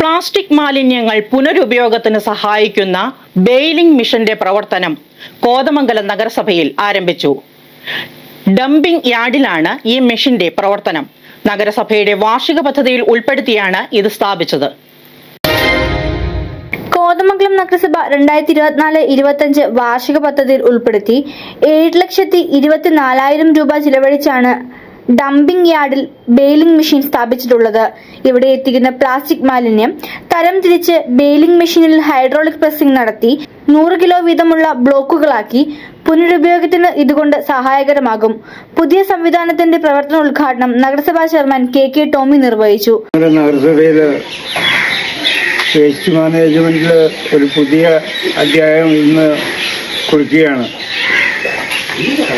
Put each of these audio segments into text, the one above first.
Plastic മാലിന്യങ്ങൾ പുനരുപയോഗത്തിന് സഹായിക്കുന്ന baling മിഷന്റെ പ്രവർത്തനം കോതമംഗലം നഗരസഭയിൽ ആരംഭിച്ചു. ഡംപിംഗ് യാർഡിലാണ് ഈ മെഷീന്റെ പ്രവർത്തനം. നഗരസഭയുടെ വാർഷിക പദ്ധതിയിൽ ഉൾപ്പെടുത്തിയാണ് ഇത് സ്ഥാപിച്ചത്. കോതമംഗലം നഗരസഭ രണ്ടായിരത്തി ഇരുപത്തിനാല് ഇരുപത്തഞ്ച് വാർഷിക പദ്ധതിയിൽ ഉൾപ്പെടുത്തി ഏഴ് ലക്ഷത്തി ഇരുപത്തിനാലായിരം രൂപ ചിലവഴിച്ചാണ് ഡംപിംഗ് യാർഡിൽ ബെയിലിംഗ് മെഷീൻ സ്ഥാപിച്ചിട്ടുള്ളത്. ഇവിടെ എത്തിക്കുന്ന പ്ലാസ്റ്റിക് മാലിന്യം തരംതിരിച്ച് ബെയിലിംഗ് മെഷീനിൽ ഹൈഡ്രോളിക് പ്രസ്സിംഗ് നടത്തി നൂറ് കിലോ വീതമുള്ള ബ്ലോക്കുകളാക്കി പുനരുപയോഗത്തിന് ഇതുകൊണ്ട് സഹായകരമാകും. പുതിയ സംവിധാനത്തിന്റെ പ്രവർത്തന ഉദ്ഘാടനം നഗരസഭാ ചെയർമാൻ കെ കെ ടോമി നിർവഹിച്ചു. വേസ്റ്റ് മാനേജ്മെന്റിൽ ഒരു പുതിയ അധ്യായം ഇന്ന് കുറിക്കുകയാണ്.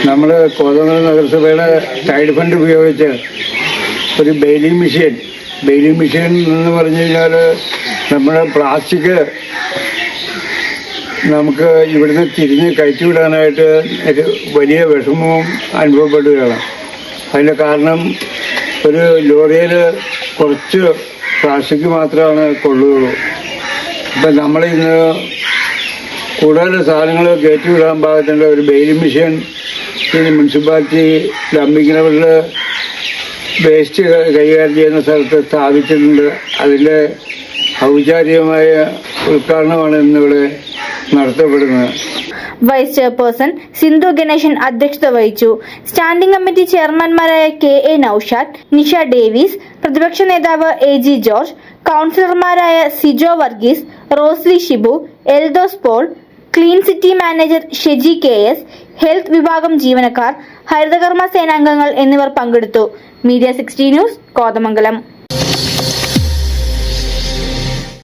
നമ്മൾ കോതമംഗലം നഗരസഭയുടെ സൈഡ് ഫണ്ട് ഉപയോഗിച്ച് ഒരു ബെയിലി മെഷീൻ ബെയിലി മെഷീൻ എന്ന് പറഞ്ഞു കഴിഞ്ഞാൽ നമ്മുടെ പ്ലാസ്റ്റിക് നമുക്ക് ഇവിടുന്ന് തിരിഞ്ഞ് കയറ്റിവിടാനായിട്ട് ഒരു വലിയ വിഷമവും അനുഭവപ്പെടുകയാണ്. അതിന്റെ കാരണം ഒരു ലോറിയിൽ കുറച്ച് പ്ലാസ്റ്റിക് മാത്രമാണ് കൊള്ളുകയുള്ളൂ. ഇപ്പം നമ്മളിന്ന് കൂടുതൽ സാധനങ്ങൾ കയറ്റി വിടാൻ പാകത്തിന്റെ ഒരു ബെയിലിംഗ് മെഷീൻ പിന്നെ മുനിസിപ്പാലിറ്റി ഡംപിങ് വേസ്റ്റ് കൈകാര്യം ചെയ്യുന്ന സ്ഥലത്ത് സ്ഥാപിച്ചിട്ടുണ്ട്. അതിന്റെ ഔപചാരികമായ ഉദ്ഘാടനമാണ് ഇന്നിവിടെ നടത്തപ്പെടുന്നത്. വൈസ് ചെയർപേഴ്സൺ സിന്ധു ഗണേശൻ അധ്യക്ഷത വഹിച്ചു. Standing committee ചെയർമാൻമാരായ K A Naushad Nisha Davis പ്രതിപക്ഷ നേതാവ് എ ജി ജോർജ് കൗൺസിലർമാരായ Sijo Varghese Rosly Shibu Eldhose Paul clean city manager Sheji K S health വിഭാഗം ജീവനക്കാർ ഹരിതകർമ്മ സേനാംഗങ്ങൾ എന്നിവർ പങ്കെടുത്തു. Media sixty news Kothamangalam.